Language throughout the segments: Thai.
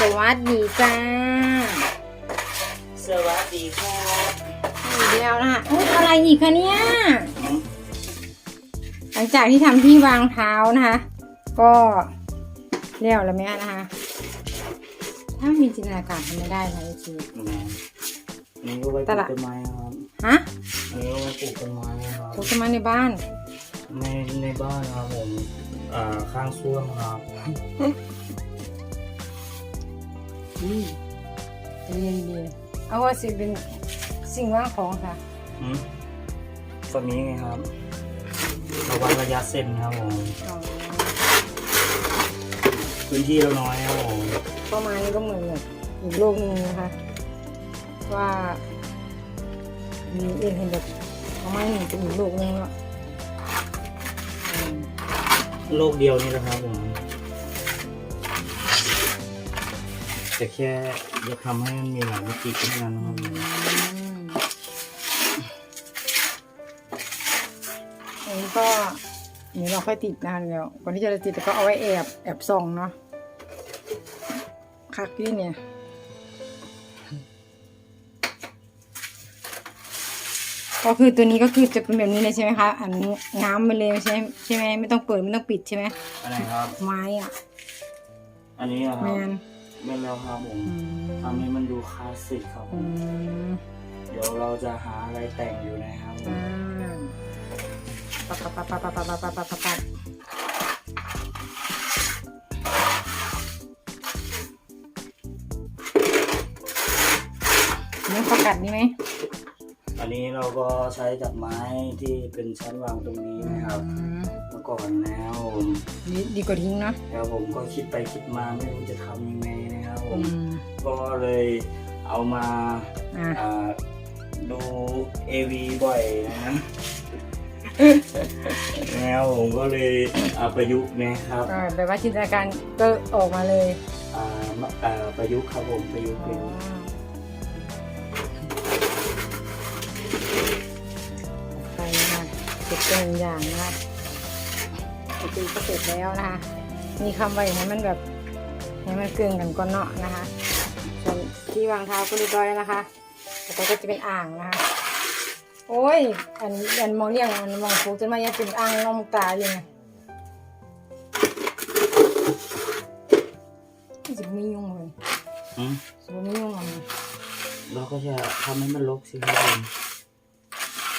สวัสดีจ้า สวัสดีครับอีกแล้วนะคะอุ๊ยอะไรอีกคะเนี่ย หลังจากที่ทำที่วางเท้านะคะ ก็เรียวแล้วแม่นะคะ ถ้าไม่มีจินตนาการทำไม่ได้นะไอจีอันนี้ก็ไว้ปตลูกลาดต้นไม้ครับฮะอันนี้ก็ไว้ปลูกต้นไม้ครับปลูกต้นไม้ในบ้าน ในในบ้านครับผมอ่าข้างซ่วมครับ อืมเรียนดีเอาว่าสิเป็นสิ่งว่างของค่ะอืมตัวนี้ไงครับเราวัดระยะเส้นครับผมอ๋อพื้นที่เราน้อยครับผมประมาณนี้ก็เหมือนแบบอีกโลกหนึงนะคะ ว่ามีเอ็นเห็นแบบประมาณนี้เป็นอีกโลกหนึงแล้วอืมโลกเดียวนี่แหละครับผม แต่แค่จะทำให้มันมีหลายมิติขึ้นมานะครับผมอันนี้ก็เดี๋ยวเราค่อยติดนานแล้วก่อนที่จะติดก็เอาไว้แอบแอบส่องเนาะคักที่เนี่ยก็คือตัวนี้ก็คือจะเป็นแบบนี้เลยใช่ไหมคะ อันง้ามไปเลยใช่ไหมใช่ไหมไม่ต้องเปิดไม่ต้องปิดใช่ไหมอันไหนครับ ไม้อะ อันนี้เหรอคแมรับน ไม่แล้วครับผมอืมทำให้มันดูคลาสสิกครับผอืมมเดี๋ยวเราจะหาอะไรแต่งอยู่นะครับผมอ่าปับปับปับปับปับปับปับปับปับปับนี่เขากัดนี่ไหมอันนี้เราก็ใช้จากไม้ที่เป็นชั้นวางตรงนี้นะครับอืมเมื่อก่อนแล้วผมดีดีกว่าทิ้งเนาะแล้วผมก็คิดไปคิดมาไม่รู้จะทำยังไงนะครับ ผอืมมก็เลยเอามาอ่าอ่าดูเอวีบ่อยนะแล้วผมก็เลยเอาประยุกต์นะครับก็แบบว่าจินตนาการก็ออกมาเลยอ่ามาอ่าประยุกต์ครับผมประยุกต์ประยุกต์ไปนะคะเสร็จเป็นอย่างนะคะปกติก็เสร็จแล้วนะคะมีคำไว้ให้มันแบบ ให้มันเกลืองกันก่อนเนาะนะคะ ส่วนที่วางเท้าก็เรียบร้อยแล้วนะคะต่อไปก็จะเป็นอ่างนะคะ โอ้ย อันอันมองเรียงอันมองฟูจนมายังเป็นอ่างน้องตาอยู่ไงจะไม่ยุ่งเลยอืมจะไม่ยุ่งอะไรเราก็จะทำให้มันรกสิครับผม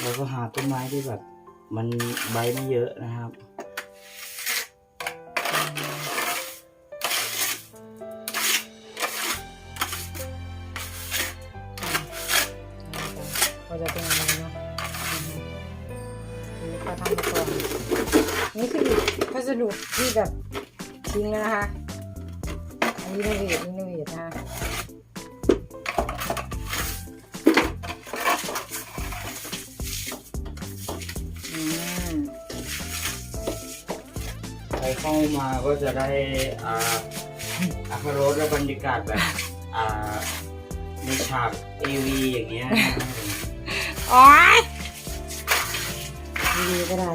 เราก็หาต้นไม้ที่แบบ มันใบไม่เยอะนะครับ จะเป็นอย่างนี้เนาะนี่ก็ทำมาก่อนนี่คือพัสดุที่แบบทิ้งแล้วนะคะอันนี้รีโนเวทรีโนเวทนะคะอืมใครเข้ามาก็จะได้อ่าอาคารสและบรรยากาศแบบ อ่าในฉากเอวีอย่างเงี้ยนะครับผม โอ๊ยดีๆก็ได้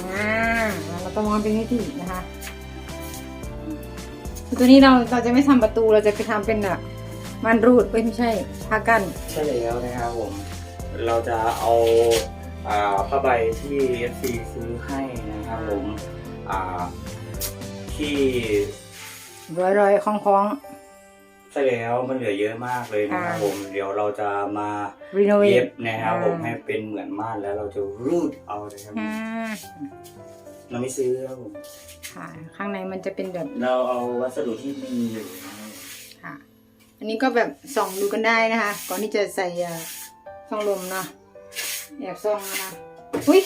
อ่าเราต้องมองเป็นนิตินะคะ ตัวนี้เราเราจะไม่ทำประตูเราจะไปทำเป็นแบบม่านรูดเอ้ยไม่ใช่ผ้ากั้นใช่แล้วนะครับผม เราจะเอาอ่าผ้าใบที่ FC ซื้อให้นะครับผมอ่าที่รอยๆคล้อง ใช่แล้วมันเหลือเยอะมากเลยนะครับค่ะผมเดี๋ยวเราจะมาๆรีโนเวเย็ทบนะครับผมให้เป็นเหมือนม่านแล้วเราจะรูดเอานะครับอ่าเราไม่ซื้อครับผมค่ะ ข้างในมันจะเป็นแบบเราเอาวัสดุที่มีอยู่นะครับค่ะ อันนี้ก็แบบส่องดูกันได้นะคะ ก่อนที่จะใส่อ่าช่องลมเนาะแอบส่องนะคะอุ้ย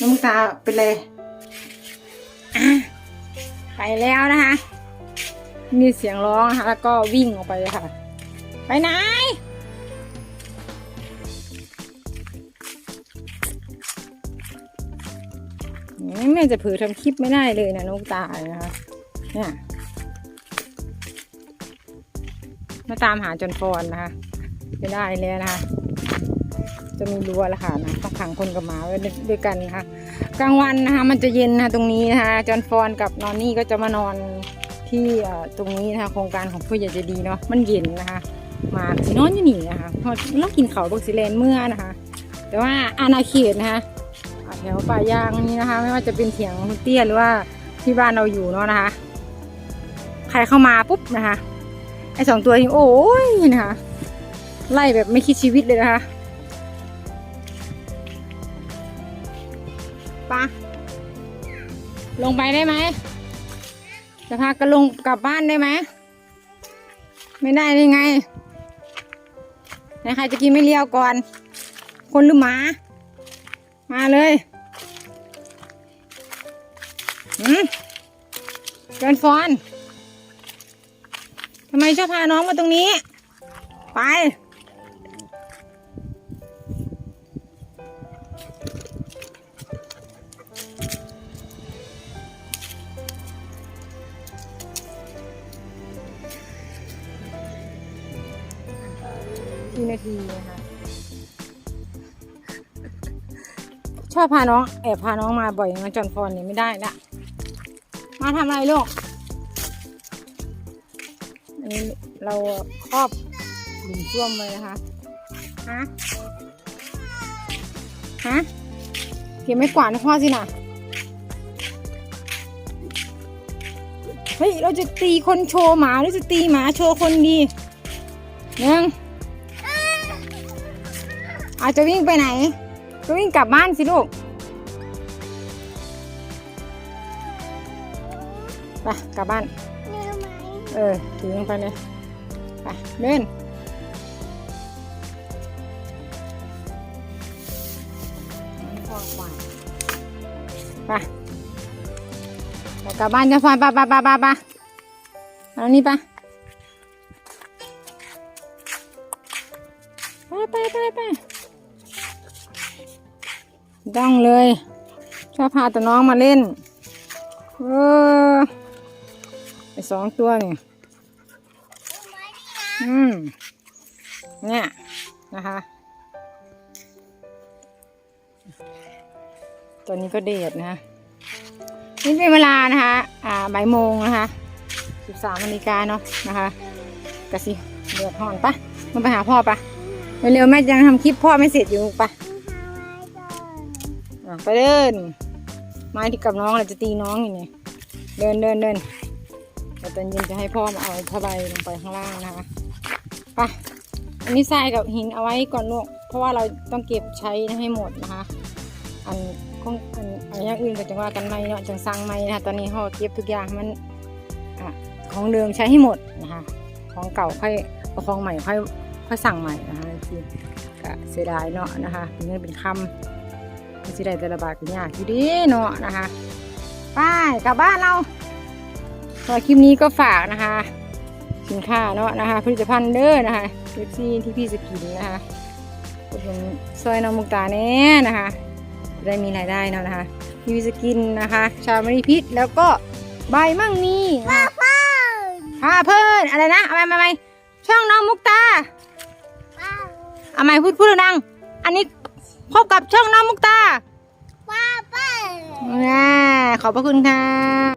น้ำตาเป็นเลยอะไปแล้วนะคะ มีเสียงร้องนะคะแล้วก็วิ่งออกไปค่ะ ไปไหน แม่จะเผลอทำคลิปไม่ได้เลยนะนกตายนะคะเนี่ยมาตามหาจนฟอนนะคะไม่ได้แล้วนะคะ จะมีรั้วแล้วค่ะนะต้องขังคนกับหมาไว้ด้วยกันนะคะกลางวันนะคะ มันจะเย็นนะคะตรงนี้นะคะจอห์นฟอนกับนอนนี่ก็จะมานอน ที่ตรงนี้นะคะโครงการของผู้ใหญ่ใจะดีเนาะมันเย็นนะคะ มาสินอนอยู่นี่นะคะเพอเรากินเขาบิกสิเลนเมื่อนะคะ แต่ว่าอาณาเขตนะคะแถวป่ายางนี้นะคะ ไม่ว่าจะเป็นเถียงคุเตี้ยหรือว่าที่บ้านเราอยู่เนาะนะคะ ใครเข้ามาปุ๊บนะคะไอสองตัวนี้โอ้ยนะคะไล่แบบไม่คิดชีวิตเลยนะคะไปะลงไปได้ไหม จะพากันลงกลับบ้านได้ไหม ไม่ได้ได้ไงไหนใครจะกินไม่เลี้ยวก่อน คนหรือหมา มาเลยหืมเกินฟอนทำไมชอบพาน้องมาตรงนี้ ไป นาทีนะคะชอบพาน้องแอบพาน้องมาบ่อยนะจอนฟอนเนี่ยไม่ได้ละมาทำอะไรลูกอันนี้เราครอบหลุมซ่วมเลยนะคะฮะฮะเก็บไม่กวาดให้พ่อสินะเฮ้ย เราจะตีคนโชว์หมาหรือจะตีหมาโชว์คนดียัง อาจจะวิ่งไปไหน จะวิ่งกลับบ้านสิลูก ไปกลับบ้าน เออถือลงไปเลยไปเดินพ่อกวาดไปไปกลับบ้านจะฟันปะปะปะปะปะเอานี่ปะไปไปไปไป ต้งเลย ชอบพาแต่น้องมาเล่น เออไอสองตัวนี่อืม เนี่ย นะคะตอนนี้ก็เดทนะคะนี่เป็นเวลานะคะ อ่าบ่ายโมงนะคะสิบสามนาฬิกาเนาะนะคะกะสิเดือดห่อนปะมาไปหาพ่อปะเร็วๆแม่ยังทำคลิปพ่อไม่เสร็จอยู่ปะ ไปเดินไม้ที่กับน้องเราจะตีน้องอยู่เนี่ยเดินเดินเดินแต่ตอนเย็นจะให้พ่อมาเอาผ้าใบลงไปข้างล่างนะคะไปอันนี้ทรายกับหินเอาไว้ก่อนลูกเพราะว่าเราต้องเก็บใช้ให้หมดนะคะ อันของอันอันอย่างอื่นก็จะว่ากันไม่เนาะจังสั่งไม่นะคะตอนนี้ห่อเก็บทุกอย่างมันอะของเดิมใช้ให้หมดนะคะของเก่าค่อยเอาของใหม่ค่อยค่อยสั่งใหม่นะคะทีก็เสียดายเนาะนะคะเป็นเงินเป็นคำ มันสิได้แต่ละบาทก็ยากอยู่ดีเนาะนะคะไปกลับบ้านเราสำหรับคลิปนี้ก็ฝากนะคะ สินค้าเนาะนะคะผลิตภัณฑ์เด้อนะคะเอฟซีที่พี่สกินนะคะอุดหนุนซอยน้องมุกตาแน่นะคะจะได้มีรายได้เนาะนะคะมีวิสกินนะคะ ชามรีพิษแล้วก็ใบมั่งมีนะคะพาเพิ่นอะไรนะเอาไปมาไหมช่องน้องมุกตาเอาไหมพูดพูดดังๆอันนี้พบกับช่องน้องมุกตาป้าป้าอ่า ขอบพระคุณค่ะ